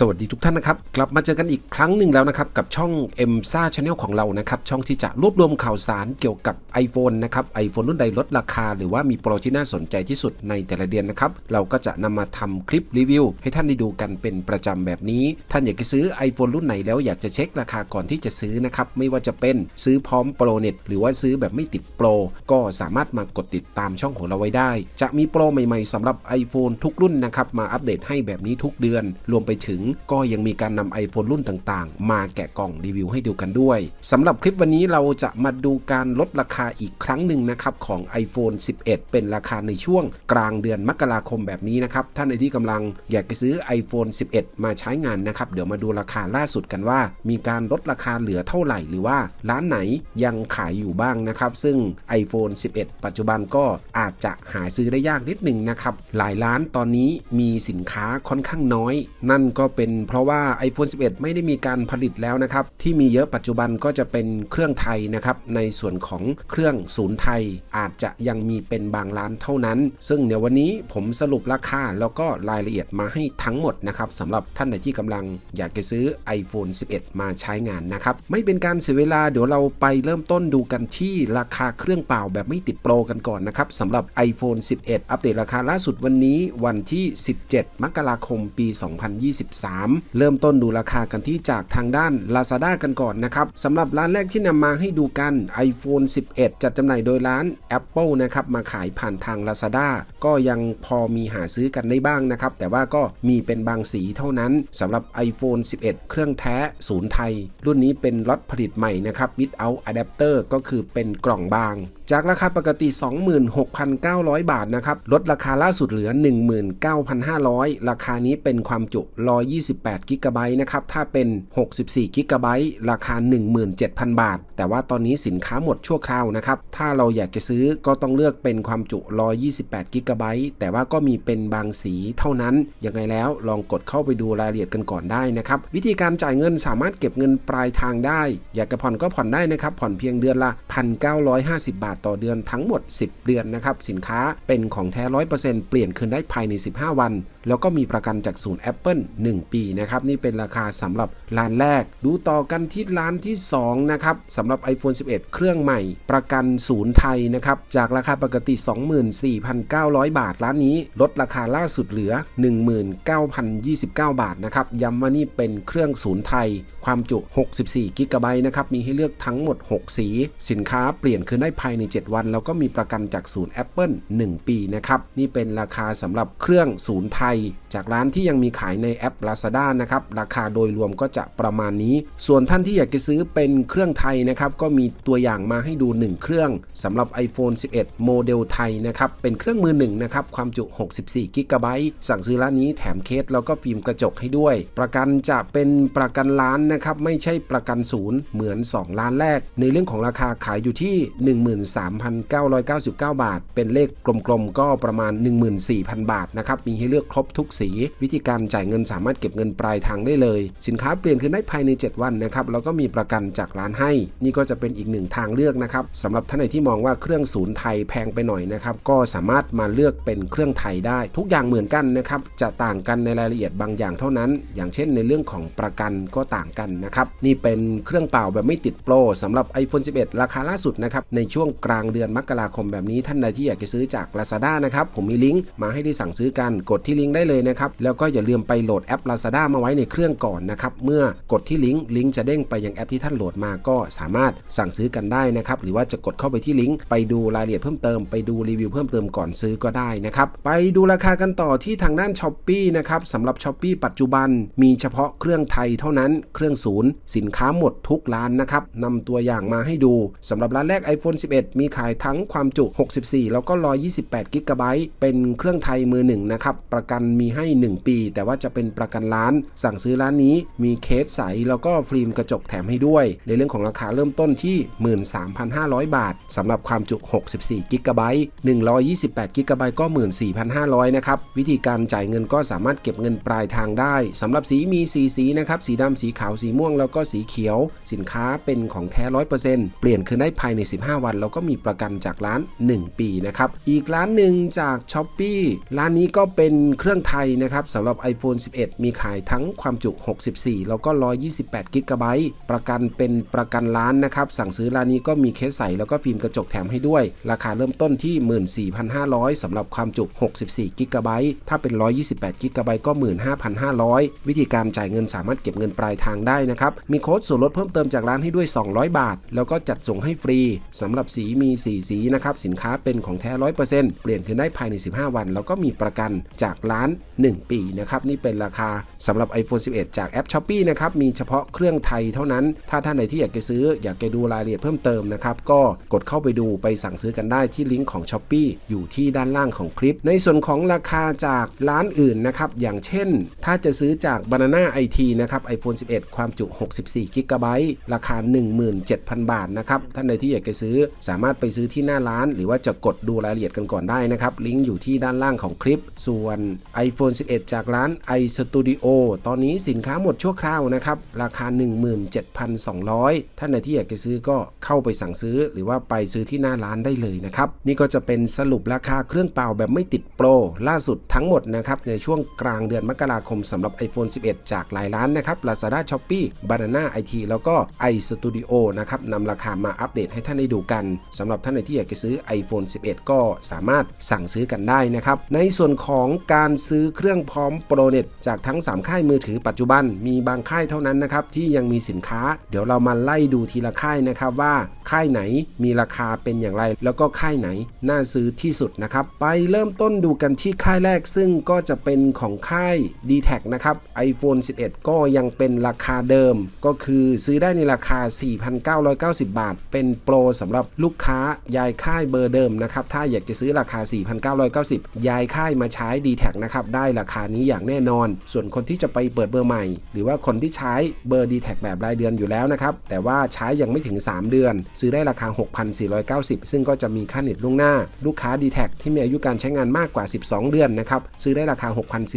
สวัสดีทุกท่านนะครับ กลับมาเจอกันอีกครั้งหนึ่งแล้วนะครับ กับช่อง m อ็มซ่าชาแนลของเรานะครับ ช่องที่จะรวบรวมข่าวสารเกี่ยวกับ iPhone นะครับ iPhone รุ่นใดลดราคา หรือว่ามีโปรที่น่าสนใจที่สุดในแต่ละเดือนนะครับ เราก็จะนำมาทำคลิปรีวิว ให้ท่านได้ดูกันเป็นประจำแบบนี้ ท่านอยากจะซื้อ iPhone รุ่นไหนแล้วอยากจะเช็คราคาก่อนที่จะซื้อนะครับไม่ว่าจะเป็นซื้อพร้อมโปรเน็ตหรือว่าซื้อแบบไม่ติดโปรก็สามารถมากดติดตามช่องของเราไว้ได้ จะมีโปรใหม่ ๆสำหรับ iPhone ทุกรุ่นนะครับมาอัปเดตให้แบบนี้ทุกเดือน รวมไปถึงก็ยังมีการนำ iPhone รุ่นต่างๆ มาแกะกล่องรีวิวให้ดูกันด้วยสำหรับคลิปวันนี้เราจะมาดูการลดราคาอีกครั้งหนึ่งนะครับของ iPhone 11 เป็นราคาในช่วงกลางเดือนมกราคมแบบนี้นะครับ ท่านใดที่กำลังอยากจะซื้อ iPhone 11 มาใช้งานนะครับเดี๋ยวมาดูราคาล่าสุดกันว่า มีการลดราคาเหลือเท่าไหร่หรือว่าร้านไหนยังขายอยู่บ้างนะครับ ซึ่ง iPhone 11 ปัจจุบันก็อาจจะหาซื้อได้ยากนิดหนึ่งนะครับหลายร้านตอนนี้มีสินค้าค่อนข้างน้อย นั่นก็เป็นเพราะว่า iPhone 11 ไม่ได้มีการผลิตแล้วนะครับ ที่มีเยอะปัจจุบันก็จะเป็นเครื่องไทยนะครับ ในส่วนของเครื่องศูนย์ไทย อาจจะยังมีเป็นบางร้านเท่านั้น ซึ่งเดี๋ยววันนี้ผมสรุปราคาแล้วก็รายละเอียดมาให้ทั้งหมดนะครับสำหรับท่านใดที่กำลังอยากจะซื้อ iPhone 11 มาใช้งานนะครับ ไม่เป็นการเสียเวลาเดี๋ยวเราไปเริ่มต้นดูกันที่ราคาเครื่องเปล่าแบบไม่ติดโปรกันก่อนนะครับสำหรับ iPhone 11 อัปเดตราคาล่าสุดวันนี้วันที่ 17 มกราคม ปี 2023เริ่มต้นดูราคากันที่จากทางด้าน Lazada กันก่อนนะครับสำหรับร้านแรกที่นำมาให้ดูกัน iPhone 11 จัดจำหน่ายโดยร้าน Apple นะครับมาขายผ่านทาง Lazada ก็ยังพอมีหาซื้อกันได้บ้างนะครับ แต่ว่าก็มีเป็นบางสีเท่านั้นสำหรับ iPhone 11 เครื่องแท้ศูนย์ไทย รุ่นนี้เป็นล็อตผลิตใหม่นะครับ without adapter ก็คือเป็นกล่องบาง จากราคาปกติ 26,900 บาทนะครับ ลดราคาล่าสุดเหลือ 19,500 ราคานี้เป็นความจุ 128 กิกะไบต์นะครับ ถ้าเป็น 64 กิกะไบต์ราคา 17,000 บาท แต่ว่าตอนนี้สินค้าหมดชั่วคราวนะครับ ถ้าเราอยากจะซื้อก็ต้องเลือกเป็นความจุ 128 กิกะไบต์แต่ว่าก็มีเป็นบางสีเท่านั้น ยังไงแล้วลองกดเข้าไปดูรายละเอียดกันก่อนได้นะครับ วิธีการจ่ายเงินสามารถเก็บเงินปลายทางได้ อยากจะผ่อนก็ผ่อนได้นะครับ ผ่อนเพียงเดือนละ 1,950 บาทต่อเดือนทั้งหมด 10 เดือนนะครับ สินค้าเป็นของแท้ 100%เปลี่ยนคืนได้ภายใน 15 วัน แล้วก็มีประกันจากศูนย์ Apple 1 ปีนะครับ นี่เป็นราคาสำหรับร้านแรก ดูต่อกันที่ร้านที่ 2 นะครับสำหรับ iPhone 11 เครื่องใหม่ ประกันศูนย์ไทยนะครับ จากราคาปกติ 24,900 บาท ร้านนี้ลดราคาล่าสุดเหลือ 19,029 บาทนะครับ ย้ำว่านี่เป็นเครื่องศูนย์ไทย ความจุ 64กิกะไบต์นะครับ มีให้เลือกทั้งหมด 6 สี สินค้าเปลี่ยนคืนได้ภายใน 7 วัน แล้วก็มีประกันจากศูนย์ Apple 1 ปีนะครับ นี่เป็นราคาสำหรับเครื่องศูนย์ไทยいจากร้านที่ยังมีขายในแอป Lazada นะครับ ราคาโดยรวมก็จะประมาณนี้ ส่วนท่านที่อยากจะซื้อเป็นเครื่องไทยนะครับ ก็มีตัวอย่างมาให้ดู 1 เครื่องสำหรับ iPhone 11 โมเดลไทยนะครับ เป็นเครื่องมือหนึ่งนะครับ ความจุ 64กิกะไบต์สั่งซื้อร้านนี้แถมเคสแล้วก็ฟิล์มกระจกให้ด้วย ประกันจะเป็นประกันล้านนะครับ ไม่ใช่ประกันศูนย์เหมือน 2 ล้านแรก ในเรื่องของราคาขายอยู่ที่ 13,999 บาท เป็นเลขกลมๆก็ประมาณ 14,000 บาทนะครับ มีให้เลือกครบทุกสีวิธีการจ่ายเงินสามารถเก็บเงินปลายทางได้เลย สินค้าเปลี่ยนคืนได้ภายใน 7 วันนะครับแล้วก็มีประกันจากร้านให้ นี่ก็จะเป็นอีกหนึ่งทางเลือกนะครับสำหรับท่านไหนที่มองว่าเครื่องศูนย์ไทยแพงไปหน่อยนะครับก็สามารถมาเลือกเป็นเครื่องไทยได้ ทุกอย่างเหมือนกันนะครับจะต่างกันในรายละเอียดบางอย่างเท่านั้น อย่างเช่นในเรื่องของประกันก็ต่างกันนะครับนี่เป็นเครื่องเปล่าแบบไม่ติดโปรสำหรับ iPhone 11 ราคาล่าสุดนะครับในช่วงกลางเดือนมกราคมแบบนี้ท่านใดที่อยากจะซื้อจาก Lazada นะครับผมมีลิงก์มาให้ได้สั่งซื้อกันกดที่ลิงก์ได้เลยนะครับ แล้วก็อย่าลืมไปโหลดแอป Lazada มาไว้ในเครื่องก่อนนะครับ เมื่อกดที่ลิงก์ลิงก์จะเด้งไปยังแอปที่ท่านโหลดมาก็สามารถสั่งซื้อกันได้นะครับ หรือว่าจะกดเข้าไปที่ลิงก์ไปดูรายละเอียดเพิ่มเติมไปดูรีวิวเพิ่มเติมก่อนซื้อก็ได้นะครับ ไปดูราคากันต่อที่ทางด้าน s h อ p e e นะครับสำหรับ s h อ p e e ปัจจุบันมีเฉพาะเครื่องไทยเท่านั้นเครื่องศูนย์สินค้าหมดทุกร้านนะครับนำตัวอย่างมาให้ดูสำหรับร้านแรก iPhone 11 มีขายทั้งความจุ 64 แล้วก็128กิกะไบต์เป็นเครื่องไทยมือหนึ่งนะครับประกันมีให้ 1 ปี แต่ว่าจะเป็นประกันล้าน สั่งซื้อร้านนี้มีเคสใสแล้วก็ฟิล์มกระจกแถมให้ด้วย ในเรื่องของราคาเริ่มต้นที่ 13,500 บาทสำหรับความจุ 64กิกะไบต์128กิกะไบต์ก็ 14,500 นะครับ วิธีการจ่ายเงินก็สามารถเก็บเงินปลายทางได้สำหรับสีมีสีสีนะครับ สีดำสีขาวสีม่วงแล้วก็สีเขียว สินค้าเป็นของแท้ 100%เปลี่ยนคืนได้ภายใน 15 วัน แล้วก็มีประกันจากร้าน 1 ปีนะครับ อีกร้านหนึ่งจาก s h อ p e e ร้านนี้ก็เป็นเครื่องไทยนะครับสำหรับ iPhone 11 มีขายทั้งความจุ 64 แล้วก็ 128กิกะไบต์ประกันเป็นประกันล้านนะครับ สั่งซื้อร้านนี้ก็มีเคสใสแล้วก็ฟิล์มกระจกแถมให้ด้วย ราคาเริ่มต้นที่ 14,500สำหรับความจุ 64กิกะไบต์ถ้าเป็น 128กิกะไบต์ก็ 15,500 วิธีการจ่ายเงินสามารถเก็บเงินปลายทางได้นะครับ มีโค้ดส่วนลดเพิ่มเติมจากร้านให้ด้วย 200 บาท แล้วก็จัดส่งให้ฟรีสำหรับสีมี 4 สีนะครับ สินค้าเป็นของแท้ 100%เปลี่ยนคืนได้ภายใน 15 วัน แล้วก็มีประกันจากร้าน1 ปีนะครับนี่เป็นราคาสำหรับ iPhone 11 จากแอป s h อ p e e นะครับมีเฉพาะเครื่องไทยเท่านั้น ถ้าท่านไหนที่อยากจะซื้ออยากจะดูรายละเอียดเพิ่มเติมนะครับก็กดเข้าไปดูไปสั่งซื้อกันได้ที่ลิงก์ของ s h อ p e e อยู่ที่ด้านล่างของคลิป ในส่วนของราคาจากร้านอื่นนะครับอย่างเช่น ถ้าจะซื้อจาก Banana IT นะครับ iPhone 11 ความจุ 64กิกะไบต์ราคา 17,000 บาทนะครับท่านใดที่อยากจะซื้อสามารถไปซื้อที่หน้าร้าน หรือว่าจะกดดูรายละเอียดกันก่อนได้นะครับลิงก์อยู่ที่ด้านล่างของคลิป ส่วน iPhone 11 จากร้าน iStudio ตอนนี้สินค้าหมดชั่วคราวนะครับ ราคา 17,200 ท่านใดที่อยากจะซื้อก็เข้าไปสั่งซื้อ หรือว่าไปซื้อที่หน้าร้านได้เลยนะครับ นี่ก็จะเป็นสรุปราคาเครื่องเป่าแบบไม่ติดโปร ล่าสุดทั้งหมดนะครับในช่วงกลางเดือนมกราคมสำหรับ iPhone 11 จากหลายร้านนะครับ Lazada Shopee Banana IT แล้วก็ iStudio นะครับนำราคามาอัปเดตให้ท่านได้ดูกันสำหรับท่านใดที่อยากจะซื้อ iPhone 11 ก็สามารถสั่งซื้อกันได้นะครับในส่วนของการซื้อเครื่องพร้อมโปรเน็ตจากทั้ง 3 ค่ายมือถือปัจจุบัน มีบางค่ายเท่านั้นนะครับที่ยังมีสินค้า เดี๋ยวเรามาไล่ดูทีละค่ายนะครับว่าค่ายไหนมีราคาเป็นอย่างไร แล้วก็ค่ายไหนน่าซื้อที่สุดนะครับ ไปเริ่มต้นดูกันที่ค่ายแรกซึ่งก็จะเป็นของค่าย d t แทนะครับ iPhone 11 ก็ยังเป็นราคาเดิม ก็คือซื้อได้ในราคา 4,990 บาท เป็นโปรสำหรับลูกค้ายายค่ายเบอร์เดิมนะครับถ้าอยากจะซื้อราคา 4,990 ยายค่ายมาใช้ d t แทนะครับได้ราคานี้อย่างแน่นอน ส่วนคนที่จะไปเปิดเบอร์ใหม่ หรือว่าคนที่ใช้เบอร์ d t แทแบบรายเดือนอยู่แล้วนะครับ แต่ว่าใช้ยังไม่ถึง 3 เดือน ซื้อได้ราคา 6,490 ซึ่งก็จะมีค่าเน็ตล่วงหน้า ลูกค้า d t แทที่มีอายุการใช้งานมากกว่า 12 เดือนนะครับ ซื้อได้ราคา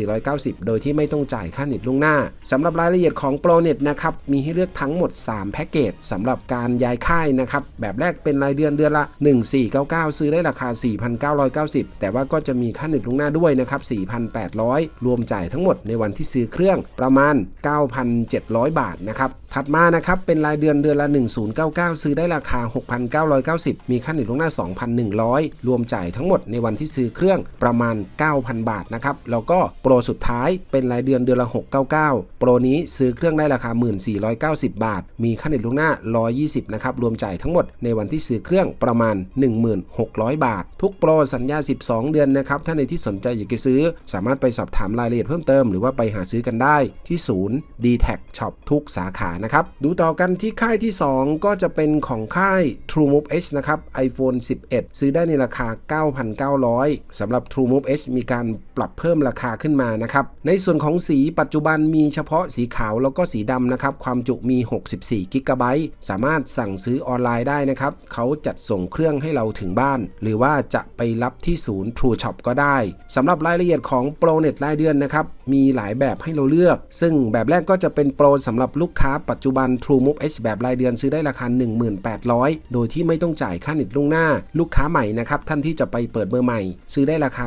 6,490 โดยที่ไม่ต้องจ่ายค่าเน็ตล่วงหน้าสำหรับรายละเอียดของโปรเน็ตนะครับ มีให้เลือกทั้งหมด 3 แพ็กเกจสำหรับการย้ายค่ายนะครับ แบบแรกเป็นรายเดือนเดือนละ 1499 ซื้อได้ราคา 4,990 แต่ว่าก็จะมีค่าเน็ตล่วงหน้าด้วยนะครับ4,800 รวมจ่ายทั้งหมดในวันที่ซื้อเครื่องประมาณ 9,700 บาทนะครับถัดมานะครับเป็นรายเดือนเดือนละ 1099 ซื้อได้ราคา 6,990 มีค่าเน็ตล่วงหน้า 2,100 รวมจ่ายทั้งหมดในวันที่ซื้อเครื่องประมาณ 9,000 บาทนะครับแล้วก็โปรสุดท้ายเป็นรายเดือนเดือนละ 699 โปรนี้ซื้อเครื่องได้ราคา 1490 บาท มีค่าเน็ตล่วงหน้า 120 นะครับ รวมจ่ายทั้งหมดในวันที่ซื้อเครื่องประมาณ 1600 บาท ทุกโปรสัญญา 12 เดือนนะครับ ถ้าในที่สนใจอยากจะซื้อ สามารถไปสอบถามรายละเอียดเพิ่มเติมหรือว่าไปหาซื้อกันได้ที่ศูนย์ d t แท Shop ทุกสาขานะครับ ดูต่อกันที่ค่ายที่ 2 ก็จะเป็นของค่าย TrueMove H นะครับ iPhone 11 ซื้อได้ในราคา 9,900 สำหรับ TrueMove H มีการปรับเพิ่มราคาขึ้นมานะครับ ในส่วนของสีปัจจุบันมีเฉพาะสีขาวแล้วก็สีดำนะครับ ความจุมี 64กิกะไบต์สามารถสั่งซื้อออนไลน์ได้นะครับ เขาจัดส่งเครื่องให้เราถึงบ้าน หรือว่าจะไปรับที่ศูนย์ True Shop ก็ได้ สำหรับรายละเอียดของ ProNet รเน็ตรายเดือนนะครับ มีหลายแบบให้เราเลือก ซึ่งแบบแรกก็จะเป็นโปรสำหรับลูกค้าปัจจุบัน TrueMove H แบบรายเดือนซื้อได้ราคา 1800โดยที่ไม่ต้องจ่ายค่าเน็ตล่วงหน้า ลูกค้าใหม่นะครับ ท่านที่จะไปเปิดเบอร์ใหม่ ซื้อได้ราคา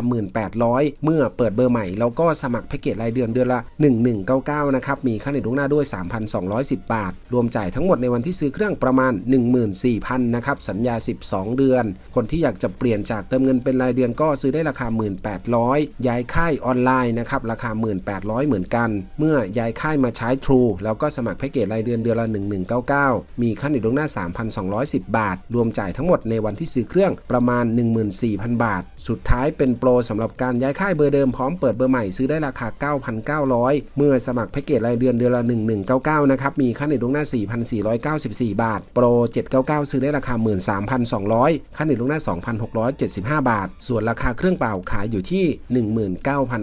1800เมื่อเปิดเบอร์ใหม่เราก็สมัครแพ็กเกจรายเดือนเดือนละ 1199 นะครับ มีค่าเน็ตล่วงหน้าด้วย 3,210 บาท รวมจ่ายทั้งหมดในวันที่ซื้อเครื่องประมาณ 14,000 นะครับ สัญญา 12 เดือน คนที่อยากจะเปลี่ยนจากเติมเงินเป็นรายเดือนก็ซื้อได้ราคา 1800ย้ายค่ายออนอนไลน์นะครับราคา 1800 เหมือนกัน เมื่อย้ายค่ายมาใช้ True แล้วก็สมัครแพ็กเกจรายเดือนเดือนละ 1199 มีค่าเน็ตล่วงหน้า 3,210 บาท รวมจ่ายทั้งหมดในวันที่ซื้อเครื่องประมาณ 14,000 บาท สุดท้ายเป็นโปรสำหรับการย้ายค่ายเบอร์เดิมพร้อมเปิดเบอร์ใหม่ซื้อได้ราคา 9,900 เมื่อสมัครแพ็กเกจรายเดือนเดือนละ 1199 นะครับมีค่าเน็ตล่วงหน้า 4,494 บาท โปร 799 ซื้อได้ราคา 13,200 ค่าเน็ตล่วงหน้า 2,675 บาท ส่วนราคาเครื่องเปล่าขายอยู่ที่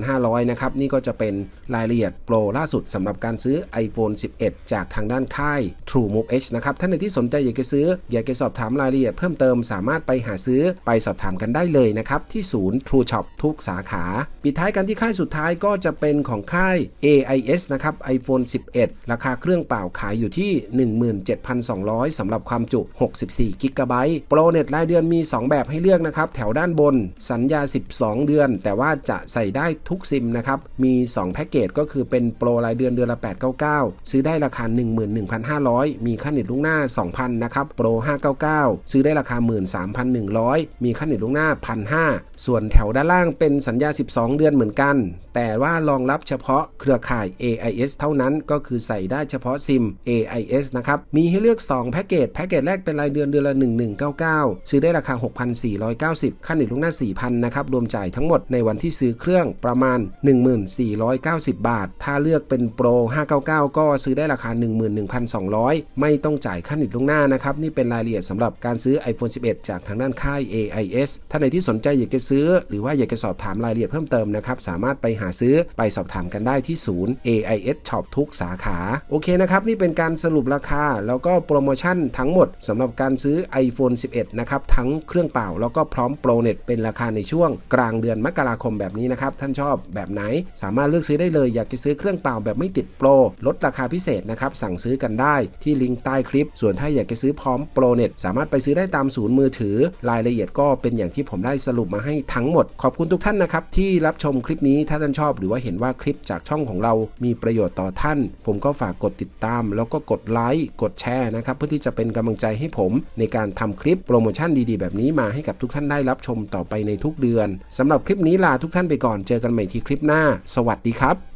1,500 นะครับ นี่ก็จะเป็นรายละเอียดโปรล่าสุดสำหรับการซื้อ iPhone 11 จากทางด้านค่าย True Move H นะครับ ท่านไหนที่สนใจอยากจะซื้อ อยากจะสอบถามรายละเอียดเพิ่มเติมสามารถไปหาซื้อไปสอบถามกันได้เลยนะครับ ที่ศูนย์ True Shop ทุกสาขา ปิดท้ายกันที่ค่ายสุดท้ายก็จะเป็นของค่าย AIS นะครับ iPhone 11 ราคาเครื่องเปล่าขายอยู่ที่ 17,200สำหรับความจุ 64 g b โปรเน็ตรายเดือนมี 2 แบบให้เลือกนะครับ แถวด้านบน สัญญา 12 เดือน แต่ว่าจะใส่ได้ทุกซิมนะครับ มี 2 แพ็กเกจก็คือเป็นโปรรายเดือนเดือนละ 899 ซื้อได้ราคา 11,500 มีค่าเน็ตลูกหน้า 2,000 นะครับ โปร 599 ซื้อได้ราคา 13,100 มีค่าเน็ตลูกหน้า 1,500 ส่วนแถวด้านล่างเป็นสัญญา 12 เดือนเหมือนกัน แต่ว่ารองรับเฉพาะเครือข่าย AIS เท่านั้นก็คือใส่ได้เฉพาะซิม AIS นะครับ มีให้เลือก 2 แพ็กเกจ แพ็กเกจแรกเป็นรายเดือนเดือนละ 1199 ซื้อได้ราคา 6,490 ค่าเน็ตลูกหน้า 4,000 นะครับ รวมจ่ายทั้งหมดในวันที่ซื้อเครื่องประมาณ 1490 บาท ถ้าเลือกเป็นโปร 599 ก็ซื้อได้ราคา 11,200 ไม่ต้องจ่ายค่าเน็ตลูกหน้านะครับ นี่เป็นรายละเอียดสำหรับการซื้อ iPhone 11 จากทางด้านค่าย AIS ถ้าในที่สนใจอยากจะซื้อ หรือว่าอยากจะสอบถามรายละเอียดเพิ่มเติมนะครับ สามารถไปหาซื้อไปสอบถามกันได้ที่ศูนย์ AIS Shop ทุกสาขา โอเคนะครับ นี่เป็นการสรุปราคา แล้วก็โปรโมชั่นทั้งหมดสำหรับการซื้อ iPhone 11 นะครับ ทั้งเครื่องเปล่าแล้วก็พร้อมโปรเน็ตเป็นราคาในช่วงกลางเดือนมกราคมแบบนี้นะครับท่านชอบแบบไหน สามารถเลือกซื้อได้เลยอยากจะซื้อเครื่องเป่าแบบไม่ติดโปรลดราคาพิเศษนะครับสั่งซื้อกันได้ที่ลิงก์ใต้คลิป ส่วนถ้าอยากจะซื้อพร้อมโปรเน็ตสามารถไปซื้อได้ตามศูนย์มือถือ รายละเอียดก็เป็นอย่างที่ผมได้สรุปมาให้ทั้งหมด ขอบคุณทุกท่านนะครับที่รับชมคลิปนี้ถ้าท่านชอบ หรือว่าเห็นว่าคลิปจากช่องของเรามีประโยชน์ต่อท่าน ผมก็ฝากกดติดตาม แล้วก็กดไลค์กดแชร์นะครับเพื่อที่จะเป็นกำลังใจให้ผม ในการทำคลิปโปรโมชั่นดีๆ แบบนี้มาให้กับทุกท่านได้รับชมต่อไปในทุกเดือนสำหรับคลิปนี้ลาทุกท่านไปก่อนเจอกันใหม่ที่คลิปหน้า สวัสดีครับ